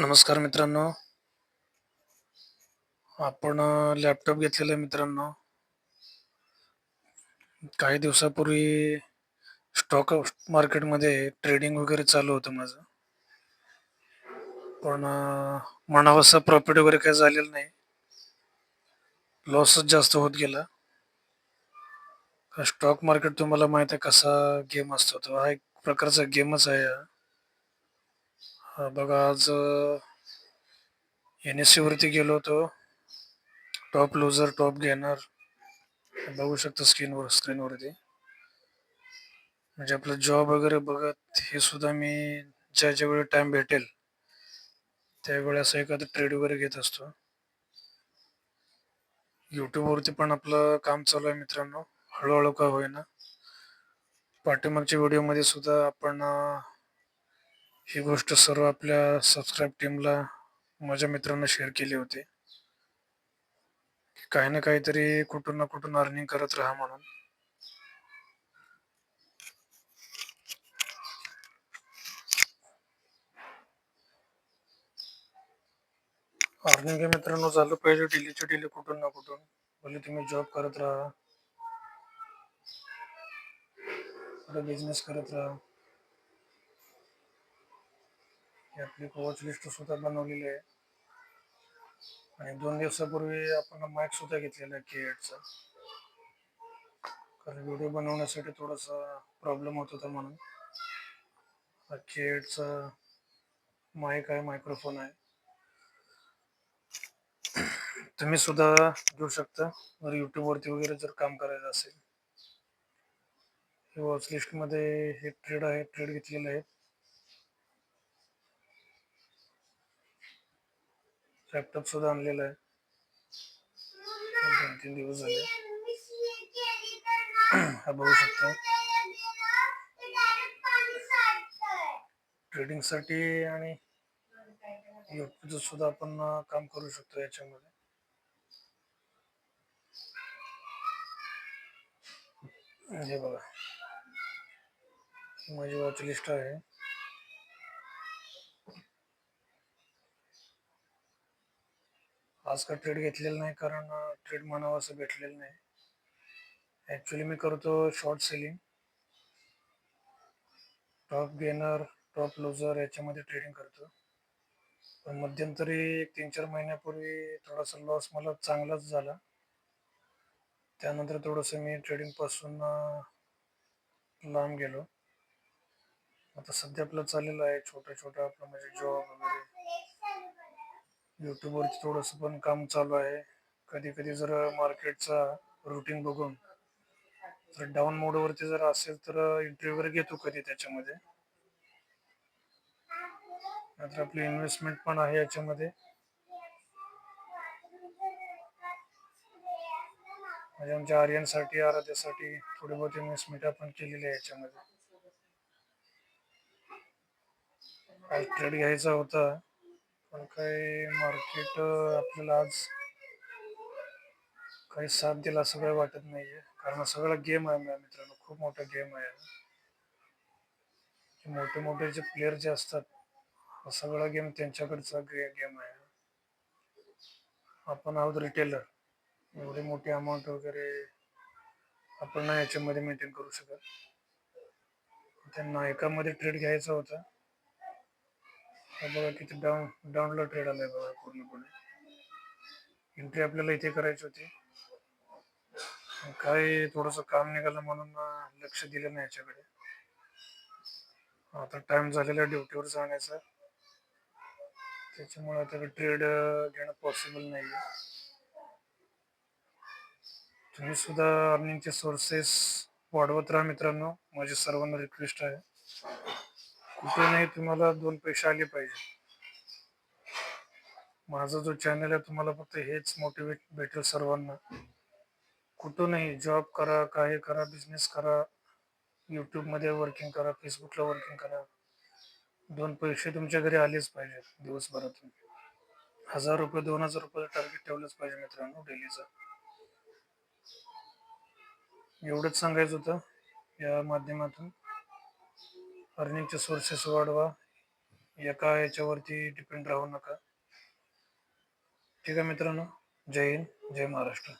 नमस्कार मित्रांनो. आपण लॅपटॉप घेतलेला आहे मित्रांनो. काही दिवसापूर्वी स्टॉक मार्केटमध्ये ट्रेडिंग वगैरे चालू होतं माझं. पण म्हणावं प्रॉफिट वगैरे काही झालेलं नाही. लॉसच जास्त होत गेला. स्टॉक मार्केट तुम्हाला माहीत आहे कसा गेम असतो तो. हा एक प्रकारचा गेमच आहे बघा आज एन-एस-सी वरती गेलो होतो. टॉप लूजर, टॉप गेनर बघू शकतो स्क्रीनवर स्क्रीनवरती. म्हणजे आपलं जॉब वगैरे बघत हे सुद्धा मी ज्या ज्या वेळी भेटेल त्यावेळी असं एखादं ट्रेड वगैरे घेत असतो. यूट्यूबवरती पण आपलं काम चालू आहे मित्रांनो. हळूहळू का होईना. पाठीमागच्या व्हिडिओमध्ये सुद्धा आपण ही गोष्ट सर्व आपल्या सबस्क्राईब टीमला, माझ्या मित्रांना शेअर केली होती. काही ना काहीतरी कुठून ना कुठून अर्निंग करत राहा म्हणून. अर्निंग मित्रांनो झालं पाहिजे डेलीचे डेली कुठून ना कुठून. भले तुम्ही जॉब करत राहा. बिझनेस करत राहा. ही आपली वॉच लिस्ट सुद्धा बनवलेली आहे. आणि दोन दिवसापूर्वी आपण माईक सुद्धा घेतलेला आहे के एडचा कारण व्हिडिओ बनवण्यासाठी थोडासा प्रॉब्लेम होत होता म्हणून. हा के एडचा माईक आहे, मायक्रोफोन आहे. तुम्ही सुद्धा घेऊ शकता जर YouTubeवरती वगैरे जर काम करायचं असेल. वॉच वॉच लिस्टमध्ये हे ट्रेड आहे, ट्रेड घेतलेले आहेत. लॅपटॉप सुद्धा आणलेला आहे. 2-3 दिवस झाले. हा बघू शकता. ट्रेडिंगसाठी आणि YouTubeचं सुद्धा आपण काम करू शकतो याच्यामध्ये. हे बघा. माझी वॉच लिस्ट आहे. आज का ट्रेड घेतलेला नाही कारण ट्रेड म्हणावं असं भेटलेलं नाही. ॲक्चुअली मी करतो short selling. Top gainer, top loser याच्यामध्ये ट्रेडिंग करतो. पण मध्यंतरी एक 3-4 महिन्यापूर्वी थोडासा लॉस मला चांगलाच झाला. त्यानंतर थोडंसं मी ट्रेडिंगपासून पासून लांब गेलो. आता सध्या आपलं चाललेलं आहे छोटं-छोटं आपलं म्हणजे जॉब वगैरे. YouTubeवरती थोडंसं पण काम चालू आहे. कधी-कधी जर मार्केटचा रुटीन बघून जर डाऊन मोडवरती जर असेल तर इंटरव्ह्यू वगैरे घेतो कधी त्याच्यामध्ये. नंतर आपली इन्व्हेस्टमेंट पण आहे याच्यामध्ये. म्हणजे आमच्या आर्यनसाठी, आराध्यासाठी थोडी बहुत इन्व्हेस्टमेंट आपण केलेली आहे याच्यामध्ये. ट्रेड घ्यायचा होता. पण काय मार्केट आपल्याला आज काही साथ दिला असं काही वाटत नाहीये. कारण सगळा गेम आहे मित्रांनो. खूप मोठा गेम आहे. मोठे-मोठे जे प्लेयर जे असतात, हा सगळा गेम त्यांच्याकडचा गेम आहे. आपण आहोत रिटेलर. एवढी मोठी अमाऊंट वगैरे आपण याच्यामध्ये मेंटेन करू शकत. त्यांना एकामध्ये ट्रेड घ्यायचा होता. बघा किती डाऊन डाऊनला ट्रेड आलाय बघा पूर्णपणे. एंट्री आपल्याला इथे करायची होती. काय थोडस काम निघालं म्हणून लक्ष दिलं नाही याच्याकडे. आता टाइम झालेला आहे ड्युटीवर जाण्याचा. त्याच्यामुळे आता ट्रेड घेणं पॉसिबल नाहीये. तुम्ही सुद्धा अर्निंगचे सोर्सेस वाढवत राहा मित्रांनो. माझी सर्वांना रिक्वेस्ट आहे. कुठूनही तुम्हाला दोन पैसे आले पाहिजे. माझा जो चॅनल आहे तुम्हाला फक्त हेच मोटिवेट भेटेल सर्वांना. कुठूनही जॉब करा, काही करा, बिझनेस करा, यूट्यूबमध्ये वर्किंग करा, फेसबुकला वर्किंग करा. दोन पैसे तुमच्या घरी आलेच पाहिजेत दिवसभरातून. ₹1000 ₹2000 टार्गेट ठेवलंच पाहिजे मित्रांनो डेलीचं. एवढंच सांगायचं होतं या माध्यमातून. अर्निंगचे सोर्सेस वाढवा. एका याच्यावरती डिपेंड राहू नका. ठीक आहे मित्रांनो? जय हिंद जय महाराष्ट्र.